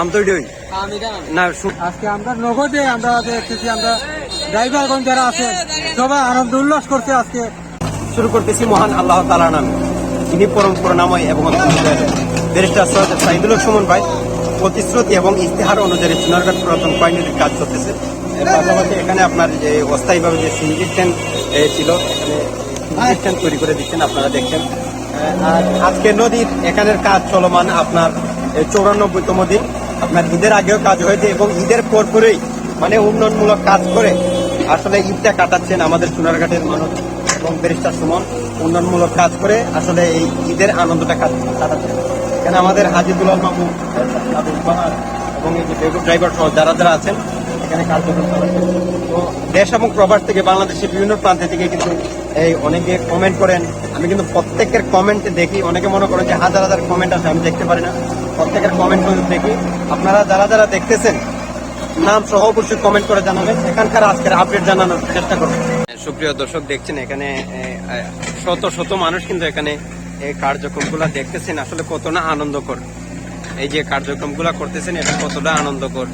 আমতৈডই না আজকে আমরা নগদে আমরা দেখতেছি আমরা ড্রাইভারগণ যারা আছে সবাই আনন্দ উল্লাস করছে আজকে। শুরু করতেছি মহান আল্লাহ তালা নামে। যিনি পরম করুণাময় এবং ব্যারিস্টার সৈয়দ সাইদুল সুমন ভাই প্রতিশ্রুতি এবং ইস্তেহার অনুযায়ী চুনারঘাট পুরাতন কয়েনের কাজ পাশাপাশি এখানে আপনার যে অস্থায়ীভাবে যে সিঙ্গিল ট্রেন ছিল এখানে ট্রেন তৈরি করে দিচ্ছেন আপনারা দেখছেন। আর আজকে নদীর এখানের কাজ চলমান আপনার চৌরানব্বইতম দিন। আপনার ঈদের আগেও কাজ হয়েছে এবং ঈদের পরপরেই মানে উন্নয়নমূলক কাজ করে আসলে ঈদটা কাটাচ্ছেন আমাদের সোনারঘাটের মানুষ এবং ব্যারিস্টার সুমন। উন্নয়নমূলক কাজ করে আসলে এই ঈদের আনন্দটা কাট- কাটাচ্ছেন। এখানে আমাদের হাজিদুল্লাহ বাবু এবং এই যে ড্রাইভার সহ যারা যারা আছেন, এখানে কার্যক্রম চালাচ্ছেন তো দেশ এবং প্রবাস থেকে বাংলাদেশের বিভিন্ন প্রান্তে থেকে কিন্তু এই অনেকে কমেন্ট করেন, আমি কিন্তু প্রত্যেকের কমেন্ট দেখি। অনেকে মনে করেন যে হাজার হাজার কমেন্ট আছে আমি দেখতে পারি না। প্রত্যেকের কমেন্ট দেখি। আপনারা যারা যারা দেখতেছেন, নাম সহ অবশ্যই কমেন্ট করে জানাবেন। এখানকার আজকের আপডেট জানানোর চেষ্টা করবেন সুপ্রিয় দর্শক, দেখছেন এখানে শত শত মানুষ কিন্তু এখানে এই কার্যক্রমগুলো দেখতেছেন। আসলে কতটা আনন্দকর। এই যে কার্যক্রমগুলো করতেছেন, এটা কতটা আনন্দকর।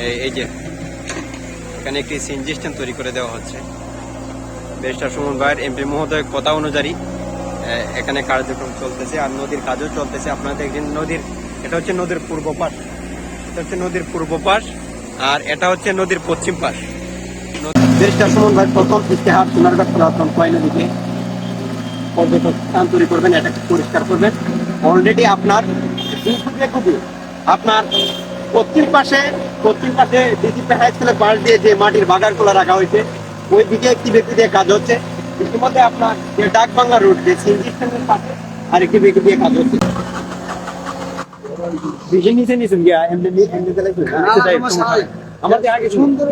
এই- যে, এখানে একটি সিএনজি স্ট্যান্ড তৈরি করে দেওয়া হচ্ছে। ব্যারিস্টার সুমন ভাইয়ের এমপি মহোদয়ের কথা অনুযায়ী এখানে কার্যক্রম চলতেছে আর নদীর কাজও চলতেছে। আপনারা দেখছেন নদীর, এটা হচ্ছে নদীর পূর্ব পাশ। এটা হচ্ছে নদীর পূর্ব পাশ আর এটা হচ্ছে নদীর পশ্চিম পাশ। ব্যারিস্টার সুমন ভাই প্রথম ইতিহাস সোনারঘাট পুরাতন কয় নদীকে পর্যটক স্থান তৈরি করবেন এটাকে পরিষ্কার করবেন। অলরেডি আপনার খুবই আপনার পশ্চিম পাশে পশ্চিম পাশে ডিসিপি হাই স্কুলের পাশ দিয়ে যে মাটির বাগানগুলো রাখা হয়েছে ওই দিকে একটি ব্যক্তি দিয়ে কাজ হচ্ছে। ইতিমধ্যে আপনার যে ডাক বাংলা রোড যে সিএনজি স্ট্যান্ডের পাশে আরেকটি ব্যক্তি দিয়ে কাজ হচ্ছে। বেশি নিচে নিচে গিয়া এমনি এমনি চালাইছেন সেটাই সমস্যা। নাই। আমার দিয়ে আগে সুন্দর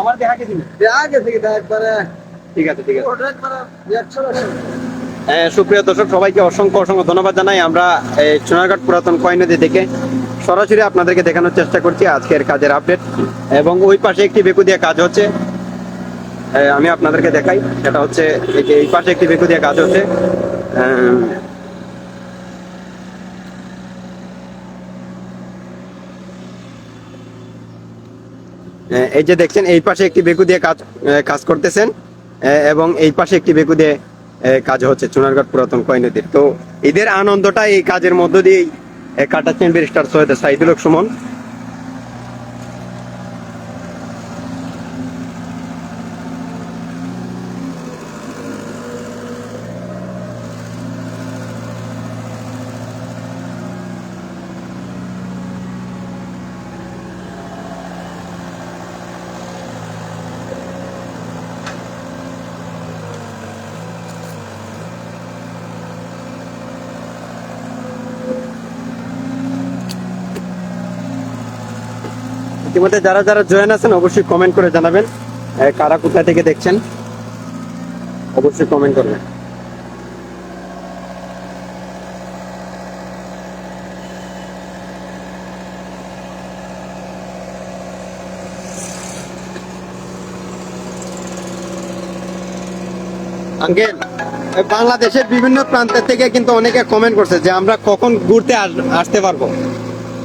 আমার দিয়ে আগে দিন আগে একবারে। ঠিক আছে ঠিক আছে। একবারে একশো হ্যাঁ, সুপ্রিয় দর্শক সবাইকে অসংখ্য অসংখ্য ধন্যবাদ জানাই। আমরা সোনারঘাট পুরাতন কয় নদী থেকে সরাসরি আপনাদেরকে দেখানোর চেষ্টা করছি আজকের কাজের আপডেট। এবং ওই পাশে একটি বেকু দিয়ে কাজ হচ্ছে। আমি আপনাদেরকে দেখাই। সেটা হচ্ছে এই যে পাশে একটি বেকু দিয়ে কাজ হচ্ছে এই যে দেখছেন, এই পাশে একটি বেকু দিয়ে কাজ কাজ করতেছেন। এবং এই পাশে একটি বেকু দিয়ে কাজ হচ্ছে চুনারঘাট পুরাতন কয় নদীর তো ঈদের আনন্দটা এই কাজের মধ্য দিয়েই কাটাচ্ছেন ব্যারিস্টার সৈয়দ সাইদুল সুমন। ইতিমধ্যে যারা যারা জয়েন আছেন, অবশ্যই কমেন্ট করে জানাবেন কারা কোথা থেকে দেখছেন, অবশ্যই কমেন্ট করবেন। বাংলাদেশের বিভিন্ন প্রান্ত থেকে কিন্তু অনেকে কমেন্ট করছে যে আমরা কখন ঘুরতে আস- আসতে পারব।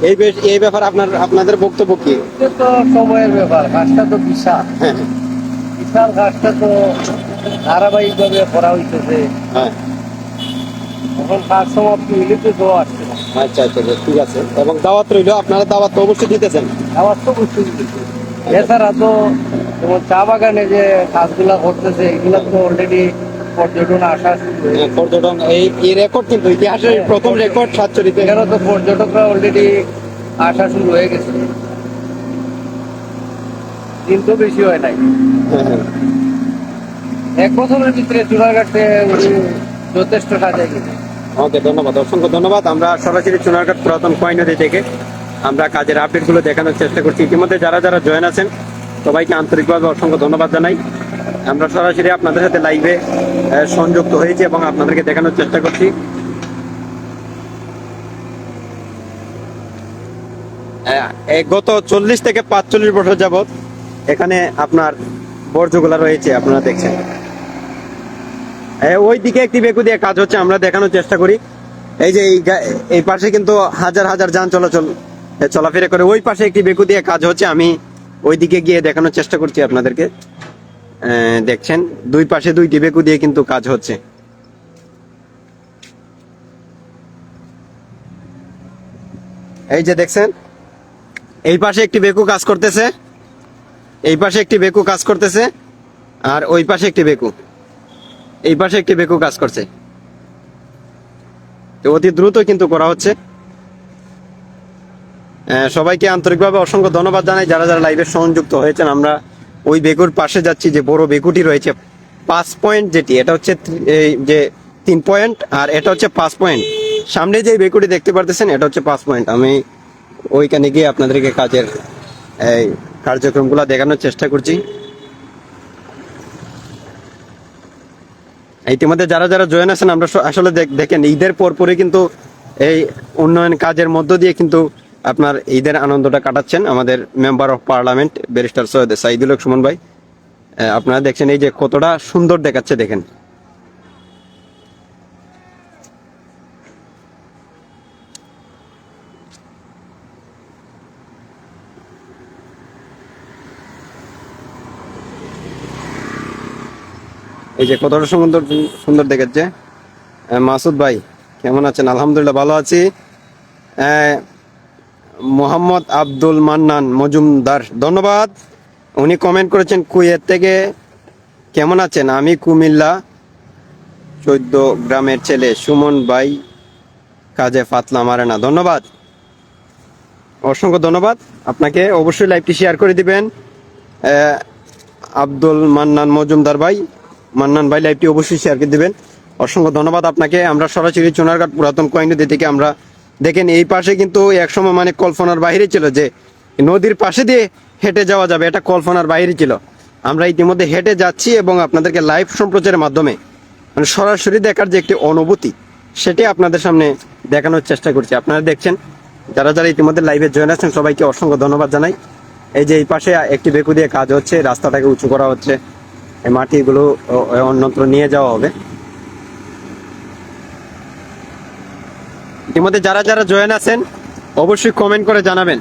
এই এই ব্যাপারে আপনার আপনাদের বক্তব্য কি? তো সময়ের ব্যাপার কাজটা তো বিশাল। হ্যাঁ। বিশাল কাজটা তো ধারাবাহিক ভাবে করা হইতেছে। হ্যাঁ। এখন কাজ সমাপ্তি হইলে তো জো আসছে আচ্ছা আচ্ছা আচ্ছা, ঠিক আছে। এবং দাওয়াত রইল আপনারা দাওয়াত তো অবশ্যই দিতেছেন। আবার তো বুঝতে দিতেছে। এছাড়া তো চা বাগানে যে কাজগুলা করতেছে এগুলা তো অলরেডি পর্যটন আসা শুরু পর্যটন এই এই রেকর্ড কিন্তু ইতিহাসের হ্যাঁ, প্রথম রেকর্ড সাতচল্লিশে। এখানে তো পর্যটকরা অলরেডি আসা শুরু হয়ে গেছে। দিন তো বেশি হয় নাই। হ্যাঁ, হ্যাঁ। এক বছরের ভিতরে চুনারঘাটে যথেষ্ট সাজাই গেছে। ওকে ধন্যবাদ। অসংখ্য ধন্যবাদ। আমরা সরাসরি চুনারঘাট পুরাতন কয় নদী থেকে আমরা কাজের আপডেটগুলো দেখানোর চেষ্টা করছি। ইতিমধ্যে যারা যারা জয়েন আছেন সবাইকে আন্তরিকভাবে অসংখ্য ধন্যবাদ জানাই। আমরা সরাসরি আপনাদের সাথে লাইভে সংযুক্ত হয়েছি এবং আপনাদেরকে দেখানোর চেষ্টা করছি। গত চল্লিশ থেকে পাঁচচল্লিশ বছর যাবত এখানে আপনার বর্জ্যগুলা রয়েছে, আপনারা দেখছেন। ওই দিকে একটি বেকু দিয়ে কাজ হচ্ছে, আমরা দেখানোর চেষ্টা করি। এই যে এই পাশে কিন্তু হাজার হাজার যান চলাচল চলাফেরা করে। ওই পাশে একটি বেকু দিয়ে কাজ হচ্ছে, আমি ওই দিকে গিয়ে দেখানোর চেষ্টা করছি আপনাদেরকে। দেখছেন, দুই পাশে দুইটি বেকু দিয়ে কিন্তু কাজ হচ্ছে। এই যে দেখছেন, এই পাশে একটি বেকু কাজ করতেছে, এই পাশে একটি বেকু কাজ করতেছে, আর ওই পাশে একটি বেকু। এই পাশে একটি বেকু কাজ করছে। তো অতি দ্রুত কিন্তু করা হচ্ছে। সবাইকে আন্তরিকভাবে অসংখ্য ধন্যবাদ জানাই। যারা যারা লাইভে সংযুক্ত হয়েছেন, আমরা ওই বেকুর পাশে যাচ্ছি যে বড় বেকুটি রয়েছে, পাঁচ পয়েন্ট যেটি, এটা হচ্ছে যে তিন পয়েন্ট আর এটা হচ্ছে পাঁচ পয়েন্ট সামনে যে বেকুটি দেখতে পারতেছেন, এটা হচ্ছে পাঁচ পয়েন্ট আমি ওইখানে গিয়ে আপনাদেরকে কাজের, এই কার্যক্রমগুলো দেখানোর চেষ্টা করছি। ইতিমধ্যে যারা যারা জয়েন আছেন, আমরা আসলে দেখ- দেখেন, ঈদের পর পরে কিন্তু এই উন্নয়ন কাজের মধ্য দিয়ে কিন্তু আপনার ঈদের আনন্দটা কাটাচ্ছেন আমাদের member of parliament barrister Syed Saidul Sumon ভাই। আপনারা দেখছেন এই যে কতটা সুন্দর দেখাচ্ছে, দেখেন। এই যে কতটা সুন্দর সুন্দর দেখাচ্ছে। মাসুদ ভাই, কেমন আছেন? আলহামদুলিল্লাহ, ভালো আছি। মোহাম্মদ আব্দুল মান্নান মজুমদার, ধন্যবাদ। উনি কমেন্ট করেছেন কুয়েত থেকে। কেমন আছেন? আমি কুমিল্লা, চোদ্দ গ্রামের ছেলে সুমন ভাই, কাজে ফাতলা মারে না। ধন্যবাদ। অসংখ্য ধন্যবাদ। আপনাকে অবশ্যই লাইভটি শেয়ার করে দিবেন। আব্দুল মান্নান মজুমদার ভাই, মান্নান ভাই লাইভটি অবশ্যই শেয়ার করে দিবেন। অসংখ্য ধন্যবাদ আপনাকে। আমরা সরাসরি চুনারঘাট পুরাতন কয়েনদি থেকে আমরা দেখেন, এই পাশে কিন্তু একসময় মানে কল্পনার বাইরে ছিল যে নদীর পাশে দিয়ে হেঁটে যাওয়া যাবে, এটা কল্পনার বাইরে ছিল। আমরা ইতিমধ্যে হেঁটে যাচ্ছি এবং আপনাদেরকে লাইভ সম্প্রচারের মাধ্যমে মানে সরাসরি দেখার যে একটি অনুভূতি, সেটি আপনাদের সামনে দেখানোর চেষ্টা করছি। আপনারা দেখছেন, যারা যারা ইতিমধ্যে লাইভে জয়েন আছেন, সবাইকে অসংখ্য ধন্যবাদ জানাই। এই যে এই পাশে একটি বেকু দিয়ে কাজ হচ্ছে, রাস্তাটাকে উঁচু করা হচ্ছে মাটিগুলো অন্যত্র নিয়ে যাওয়া হবে। ইতিমধ্যে যারা যারা জয়েন আছেন, অবশ্যই কমেন্ট করে জানাবেন।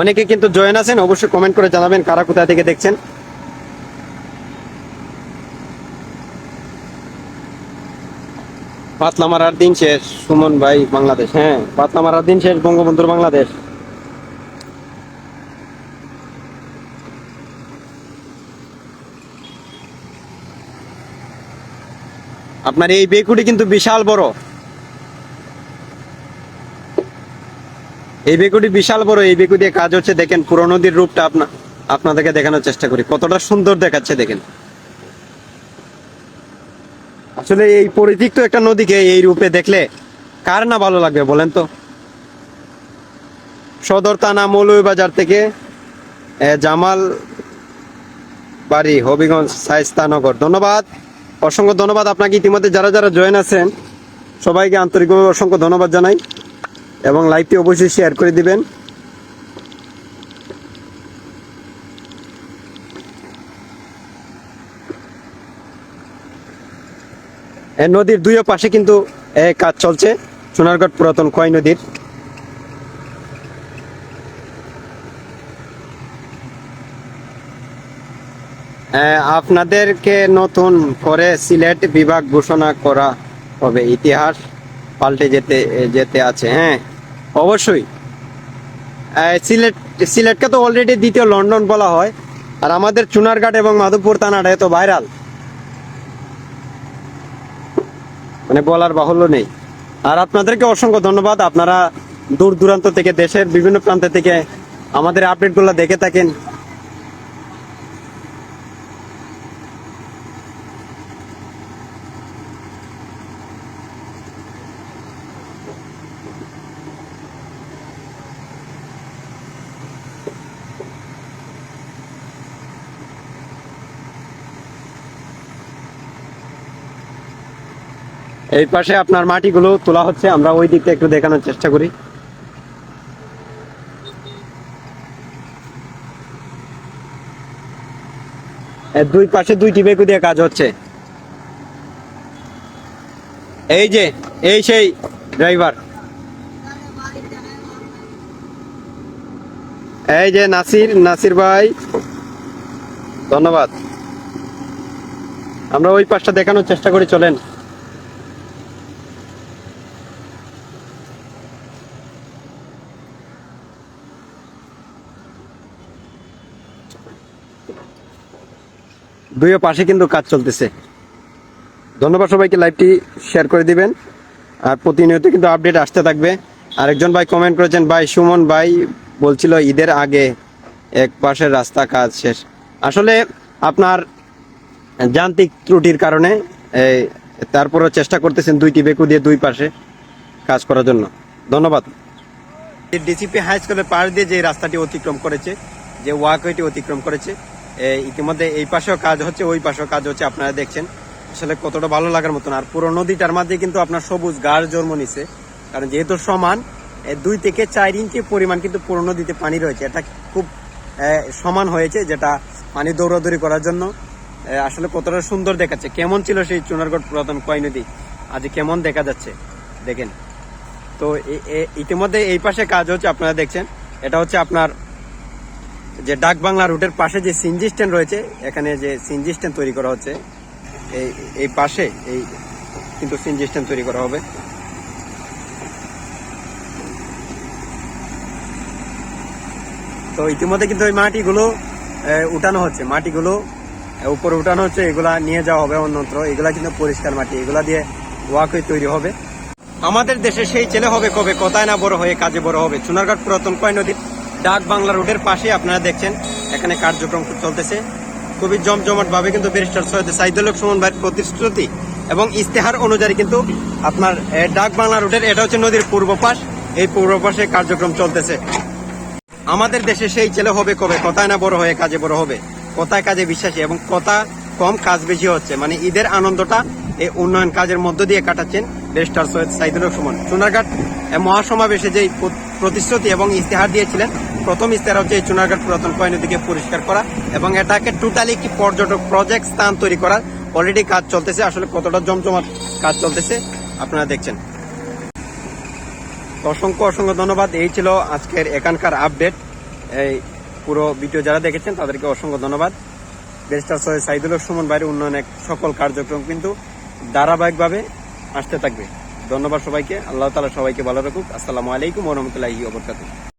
অনেকে কিন্তু জয়েন আছেন, অবশ্যই কমেন্ট করে জানাবেন কারা কোথা থেকে দেখছেন। পাতলা মারার দিন শেষ, সুমন ভাই, বাংলাদেশ। হ্যাঁ পাতলা মারার দিন শেষ, বঙ্গবন্ধুর বাংলাদেশ। আপনার এই বেকুটি কিন্তু বিশাল বড়। এই বেকুটি বিশাল বড়, এই বেকু দিয়ে কাজ হচ্ছে, দেখেন পুরো নদীর রূপটা আপনা আপনাদেরকে দেখানোর চেষ্টা করি। কতটা সুন্দর দেখাচ্ছে, দেখেন। আসলে এই পরিতিক্ত একটা নদীকে এই রূপে দেখলে কার না ভালো লাগবে বলেন তো? সদর থানা মৌলভীবাজার থেকে জামাল বাড়ি হবিগঞ্জ সাইস্তানগর ধন্যবাদ। অসংখ্য ধন্যবাদ। আপনাকে ইতিমধ্যে যারা যারা জয়েন আছেন, সবাইকে আন্তরিকভাবে অসংখ্য ধন্যবাদ জানাই এবং লাইভটি অবশ্যই শেয়ার করে দিবেন। নদীর দুই পাশে কিন্তু কাজ চলছে। সোনারগড় পুরাতন কয় নদীর। আপনাদেরকে নতুন করে সিলেট বিভাগ ঘোষণা করা হবে। ইতিহাস পাল্টে যেতে যেতে আছে হ্যাঁ? অবশ্যই। সিলেট, সিলেটকে তো অলরেডি দ্বিতীয় লন্ডন বলা হয়, আর আমাদের চুনারঘাট এবং মাধবপুর থানাটা এত ভাইরাল মানে বলার বাহুল্য নেই। আর আপনাদেরকে অসংখ্য ধন্যবাদ। আপনারা দূর দূরান্ত থেকে, দেশের বিভিন্ন প্রান্ত থেকে আমাদের আপডেটগুলো দেখে থাকেন। এই পাশে আপনার মাটিগুলো তোলা হচ্ছে, আমরা ওই দিকটা একটু দেখানোর চেষ্টা করি। দুই পাশে দুইটি বেকু দিয়ে কাজ হচ্ছে। এই যে, এই সেই ড্রাইভার। এই যে নাসির নাসির ভাই। ধন্যবাদ। আমরা ওই পাশটা দেখানোর চেষ্টা করি, চলেন। দুইও পাশে কিন্তু কাজ চলতেছে। ধন্যবাদ সবাইকে লাইভটি শেয়ার করে দিবেন। আর প্রতিনিয়ত কিন্তু আপডেট আসতে থাকবে। আরেকজন ভাই কমেন্ট করেছেন ভাই সুমন ভাই বলছিল ঈদের আগে এক পাশের রাস্তা কাজ শেষ। আসলে আপনার যান্ত্রিক ত্রুটির কারণে এই, তারপরেও চেষ্টা করতেছেন দুইটি বেকু দিয়ে দুই পাশে কাজ করার জন্য। ধন্যবাদ। ডিসিপি হাই স্কুলের পাশ দিয়ে যে রাস্তাটি অতিক্রম করেছে যে ওয়াকওয়েটি অতিক্রম করেছে ইতিমধ্যে এই পাশেও কাজ হচ্ছে, ওই পাশেও কাজ হচ্ছে, আপনারা দেখছেন। আসলে কতটা ভালো লাগার মতন। আর পুরো নদীটার মাঝে কিন্তু আপনার সবুজ গাছ জন্ম নিছে। কারণ যেহেতু সমান দুই থেকে চার ইঞ্চি পরিমাণ কিন্তু পুরো নদীতে পানি রয়েছে। এটা খুব সমান হয়েছে যেটা পানি দৌড়াদৌড়ি করার জন্য। আসলে কতটা সুন্দর দেখাচ্ছে। কেমন ছিল সেই চুনারগড় পুরাতন কয় নদী? আজ কেমন দেখা যাচ্ছে? দেখেন। তো ইতিমধ্যে এই পাশে কাজ হচ্ছে, আপনারা দেখছেন। এটা হচ্ছে আপনার যে ডাক বাংলা রুটের পাশে যে সিনজি স্ট্যান্ড রয়েছে, এখানে যে সিনজি স্ট্যান্ড তৈরি করা হচ্ছে, এই এই পাশে, এই কিন্তু সিনজি স্ট্যান্ড তৈরি করা হবে। তো ইতিমধ্যে কিন্তু ওই মাটিগুলো উঠানো হচ্ছে। মাটিগুলো উপরে উঠানো হচ্ছে, এগুলা নিয়ে যাওয়া হবে অন্যত্র। এগুলা কিন্তু পরিষ্কার মাটি, এগুলা দিয়ে ওয়াকওয়ে তৈরি হবে। আমাদের দেশে সেই ছেলে হবে কবে? কথায় না বড় হয়ে কাজে বড় হবে? চুনারঘাট পুরাতন কয় নদীর ডাক বাংলা রোডের পাশে আপনারা দেখছেন, এখানে কার্যক্রম চলতেছে। খুবই জমজমাট ভাবে কিন্তু ব্যারিস্টার সৈয়দ সাইদুল সুমন ভাইয়ের প্রতিশ্রুতি এবং ইস্তেহার অনুযায়ী কিন্তু আপনার ডাক বাংলা রোডের, এটা হচ্ছে নদীর পূর্ব পাশ, এই পূর্ব পাশে কার্যক্রম চলতেছে। আমাদের দেশে সেই ছেলে হবে কবে? কথায় না বড় হয়ে কাজে বড় হবে? কথায় কাজে বিশ্বাসী এবং কথা কম কাজ বেশি হচ্ছে। মানে ঈদের আনন্দটা এই উন্নয়ন কাজের মধ্য দিয়ে কাটাচ্ছেন। ব্যারিস্টার সৈয়দ সাইদুল সুমন। চুনারঘাট মহাসমাবেশে যে প্রতিশ্রুতি এবং ইস্তেহার দিয়েছিলেন, প্রথম ইস্তেহার হচ্ছে এই চুনারঘাট পুরাতন কয় নদীকে পরিষ্কার করা এবং এটাকে টোটালি একটি পর্যটক প্রজেক্ট স্থান তৈরি করার অলরেডি কাজ চলতেছে। আসলে কতটা জমজমাট কাজ চলতেছে আপনারা দেখছেন। অসংখ্য অসংখ্য ধন্যবাদ। এই ছিল আজকের এখানকার আপডেট এই পুরো ভিডিও যারা দেখেছেন, তাদেরকে অসংখ্য ধন্যবাদ। ব্যারিস্টার সৈয়দ সাইদুল সুমন বাইরের উন্নয়নের সকল কার্যক্রম কিন্তু ধারাবাহিকভাবে আসতে থাকবে। ধন্যবাদ সবাইকে। আল্লাহ তালা সবাইকে ভালো রাখুক। আসসালামু আলাইকুম ওরহমতুল্লাহি ওবরকাতুহ